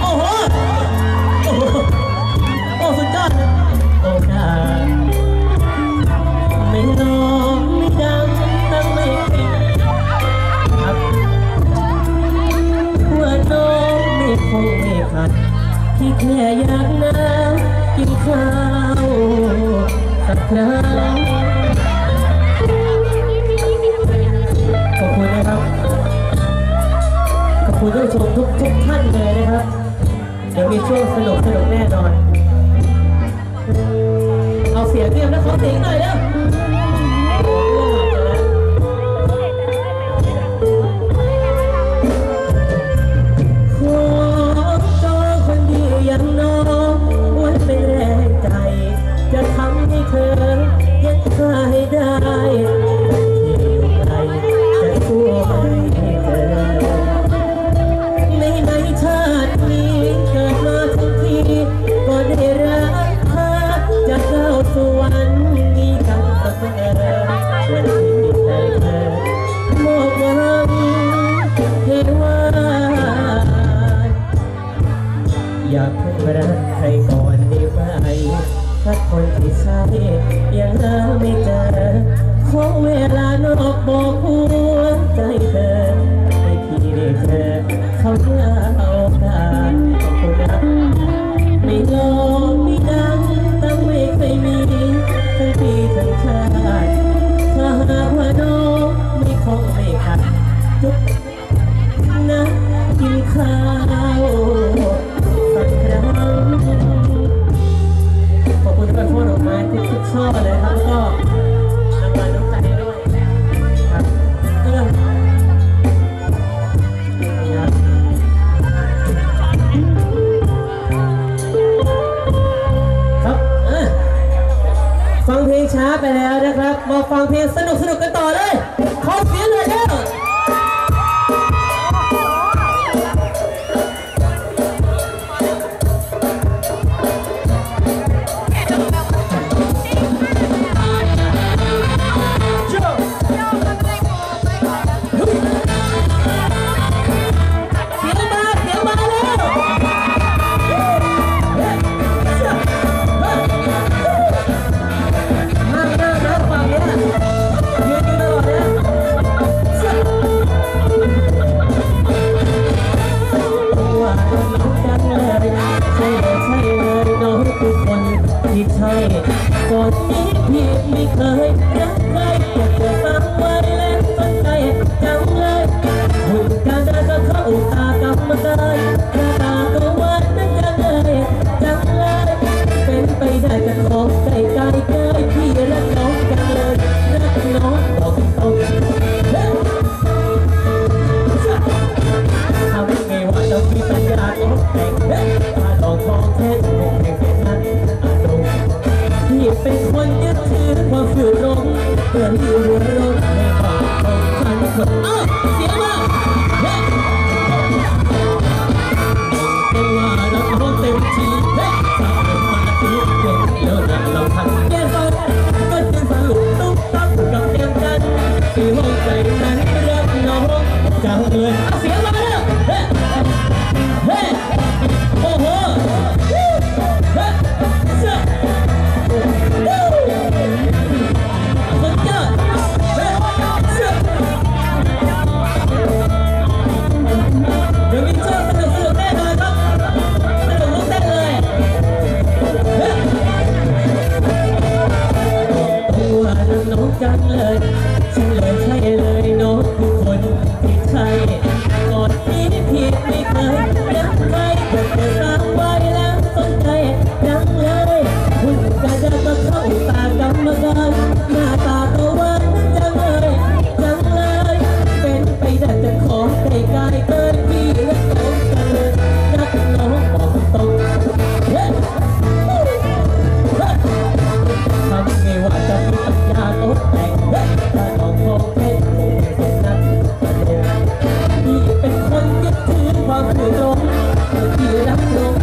โอ้โห โอ้โห โอ้สุโอ้ดาไม่ร้องยังทั้งไม่เป็นครับว่าน้องไม่คงไม่ขัดที่แค่อยากน้ำกินข้าวสักครั้ง ณผู้ชมทุกทุกท่านเลยนะครับ เดี๋ยวมีช่วงสนุกสนุกแน่นอน เอาเสียงเตรียมแล้วเขาเสียงหน่อยแล้ว ถ้คนที่ใช่ยังหาไม่เจอขอเวลานอกบอกหัวใจเธอให้พี่ได้เจอเขาเพื่อา ไปแล้วนะครับ มาฟังเพลงสนุกสนุกกันต่อเลย ขอเสียงเลยครับ Hallelujah. người lắm đôi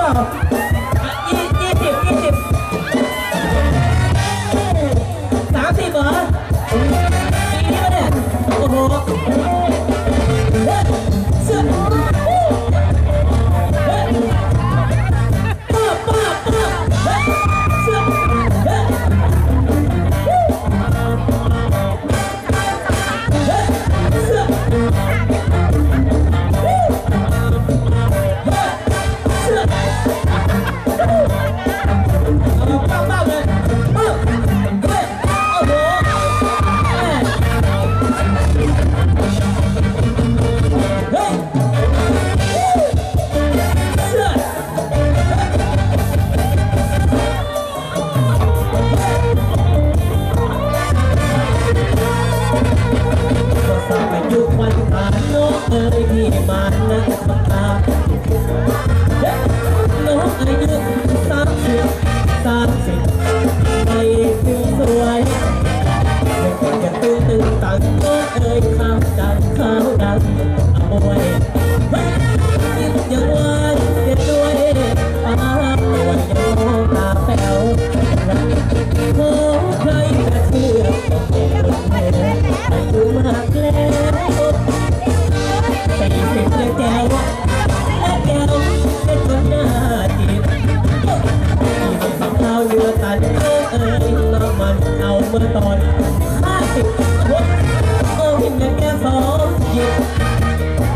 up.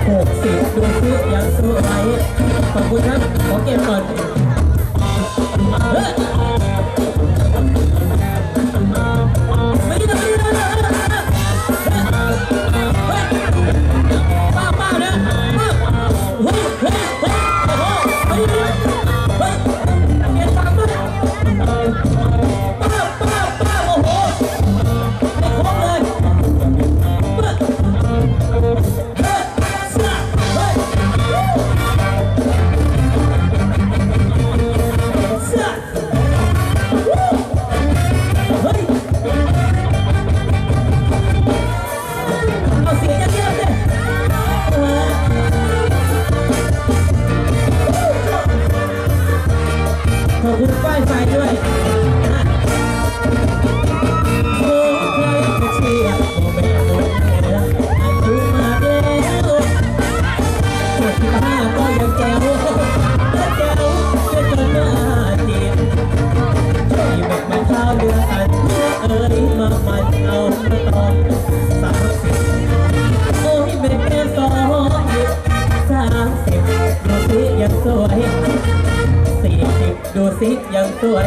หกสิบดูซื้อยังซื้อไหมขอบคุณครับ ขอเก็บก่อน แจ๋วแจ๋วจะจนหน้าจีบช่วยแบกมาข้าเดือกันเอ้ยมามัดเอามาตอนสามสิบโอ้ยแบกแค่สองหยิบสามสิบดูสิยังสวยสี่สิบดูสิยังสวย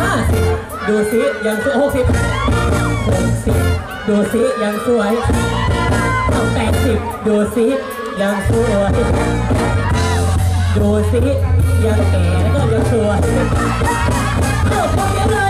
ห้าสิบดูสิยังสวยหกสิบหกสิบดูสิยังสวยเอาดสิบดูสิ ยังสวยดูสิยังแก่แล้วก็ยังสวยเออพวกนี้เลย